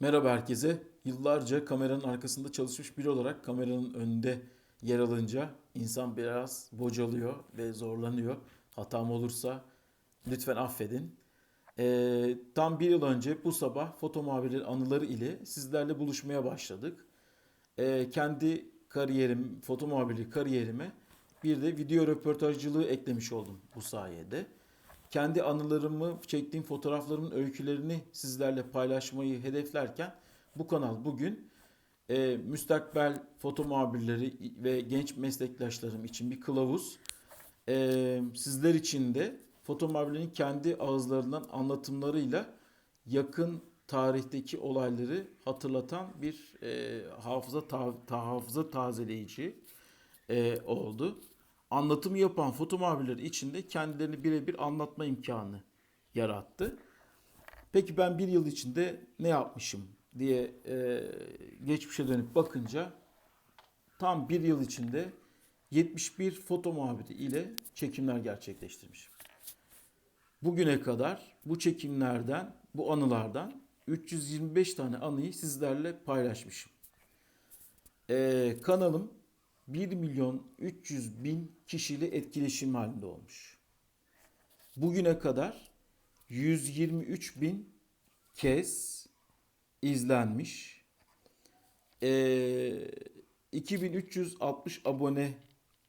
Merhaba herkese. Yıllarca kameranın arkasında çalışmış biri olarak kameranın önünde yer alınca insan biraz bocalıyor ve zorlanıyor. Hatam olursa lütfen affedin. Ee, tam bir yıl önce bu sabah foto muhabirleri anıları ile sizlerle buluşmaya başladık. Ee, kendi kariyerim, foto muhabirliği kariyerime bir de video röportajcılığı eklemiş oldum bu sayede. Kendi anılarımı, çektiğim fotoğraflarımın öykülerini sizlerle paylaşmayı hedeflerken bu kanal bugün e, müstakbel foto muhabirleri ve genç meslektaşlarım için bir kılavuz. E, sizler için de foto muhabirlerinin kendi ağızlarından anlatımlarıyla yakın tarihteki olayları hatırlatan bir e, hafıza ta, ta- hafıza tazeleyici e, oldu. Anlatımı yapan foto muhabirleri için de kendilerini birebir anlatma imkanı yarattı. Peki ben bir yıl içinde ne yapmışım diye e, geçmişe dönüp bakınca tam bir yıl içinde 71 foto muhabiri ile çekimler gerçekleştirmişim. Bugüne kadar bu çekimlerden, bu anılardan 325 tane anıyı sizlerle paylaşmışım. Ee, kanalım 1 milyon 300 bin kişiyle etkileşim halinde olmuş. Bugüne kadar 123 bin kez izlenmiş. Ee, 2360 abone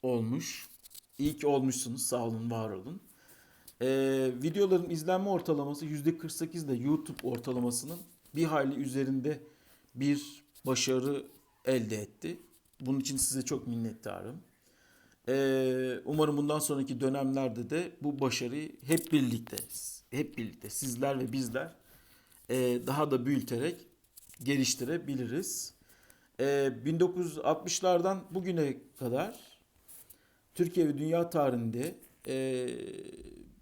olmuş. İyi ki olmuşsunuz. Sağ olun, var olun. Ee, videoların izlenme ortalaması %48 ile YouTube ortalamasının bir hayli üzerinde bir başarı elde etti. Bunun için size çok minnettarım. Ee, umarım bundan sonraki dönemlerde de bu başarıyı hep birlikte, hep birlikte sizler ve bizler e, daha da büyüterek geliştirebiliriz. Ee, 1960'lardan bugüne kadar Türkiye ve dünya tarihinde e,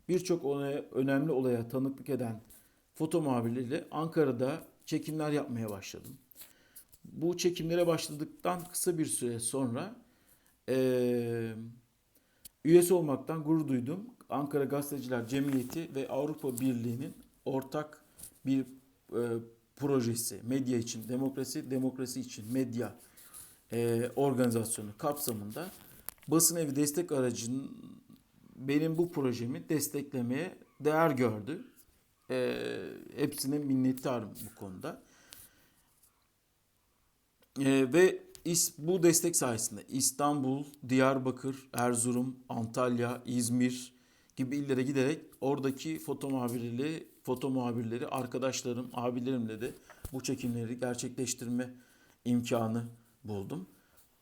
birçok önemli olaya tanıklık eden foto muhabirleriyle Ankara'da çekimler yapmaya başladım. Bu çekimlere başladıktan kısa bir süre sonra eee, üyesi olmaktan gurur duydum. Ankara Gazeteciler Cemiyeti ve Avrupa Birliği'nin ortak bir e, projesi, medya için demokrasi, demokrasi için medya e, organizasyonu kapsamında basın evi destek aracının benim bu projemi desteklemeye değer gördü. E, hepsine minnettarım bu konuda. Ee, ve is, bu destek sayesinde İstanbul, Diyarbakır, Erzurum, Antalya, İzmir gibi illere giderek oradaki foto muhabirleri, foto muhabirleri, arkadaşlarım, abilerimle de bu çekimleri gerçekleştirme imkanı buldum.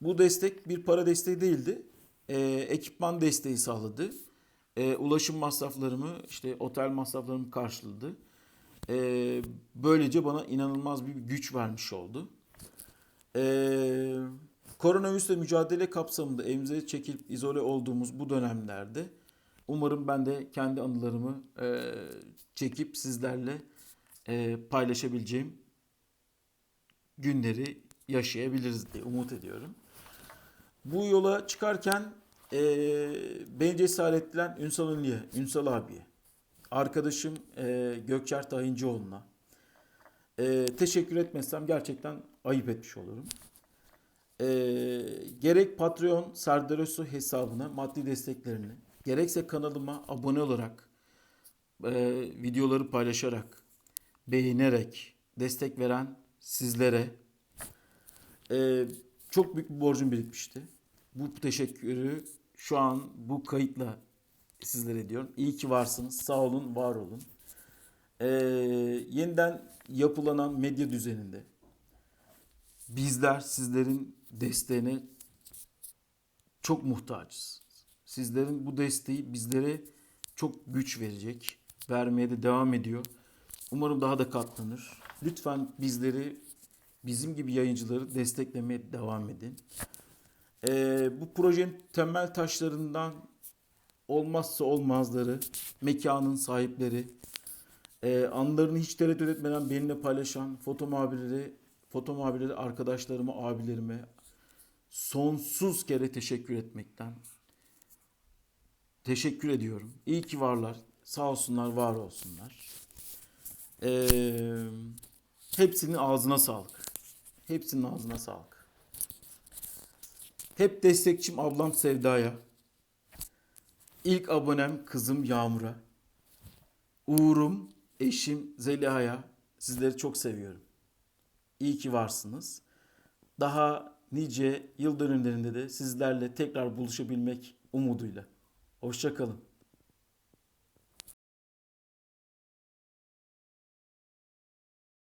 Bu destek bir para desteği değildi. Ee, ekipman desteği sağladı. Ee, ulaşım masraflarımı, işte otel masraflarımı karşıladı. Ee, böylece bana inanılmaz bir güç vermiş oldu. Ee, koronavirüsle mücadele kapsamında evimize çekilip izole olduğumuz bu dönemlerde umarım ben de kendi anılarımı e, çekip sizlerle e, paylaşabileceğim günleri yaşayabiliriz diye umut ediyorum. Bu yola çıkarken e, beni cesaretlen Ünsal Ünlü'ye, Ünsal abiye, arkadaşım e, Gökçer Tayincioğlu'na, ee, teşekkür etmezsem gerçekten ayıp etmiş olurum. Ee, gerek Patreon Serdar Özsoy hesabına maddi desteklerini, gerekse kanalıma abone olarak, e, videoları paylaşarak, beğenerek destek veren sizlere e, çok büyük bir borcum birikmişti. Bu teşekkürü şu an bu kayıtla sizlere ediyorum. İyi ki varsınız. Sağ olun, var olun. Ee, yeniden yapılanan medya düzeninde bizler sizlerin desteğine çok muhtacız. Sizlerin bu desteği bizlere çok güç verecek. Vermeye de devam ediyor. Umarım daha da katlanır. Lütfen bizleri, bizim gibi yayıncıları desteklemeye devam edin. Ee, bu projenin temel taşlarından olmazsa olmazları, mekanın sahipleri, ee, anılarını hiç tereddüt etmeden benimle paylaşan foto muhabirleri, foto muhabirleri arkadaşlarıma, abilerime sonsuz kere teşekkür etmekten teşekkür ediyorum. İyi ki varlar. Sağ olsunlar, var olsunlar. Ee, Hepsinin ağzına sağlık. Hepsinin ağzına sağlık. Hep destekçim ablam Sevda'ya. İlk abonem kızım Yağmur'a. Uğur'um, eşim Zeliha'ya. Sizleri çok seviyorum. İyi ki varsınız. Daha nice yıl dönümlerinde de sizlerle tekrar buluşabilmek umuduyla. Hoşçakalın.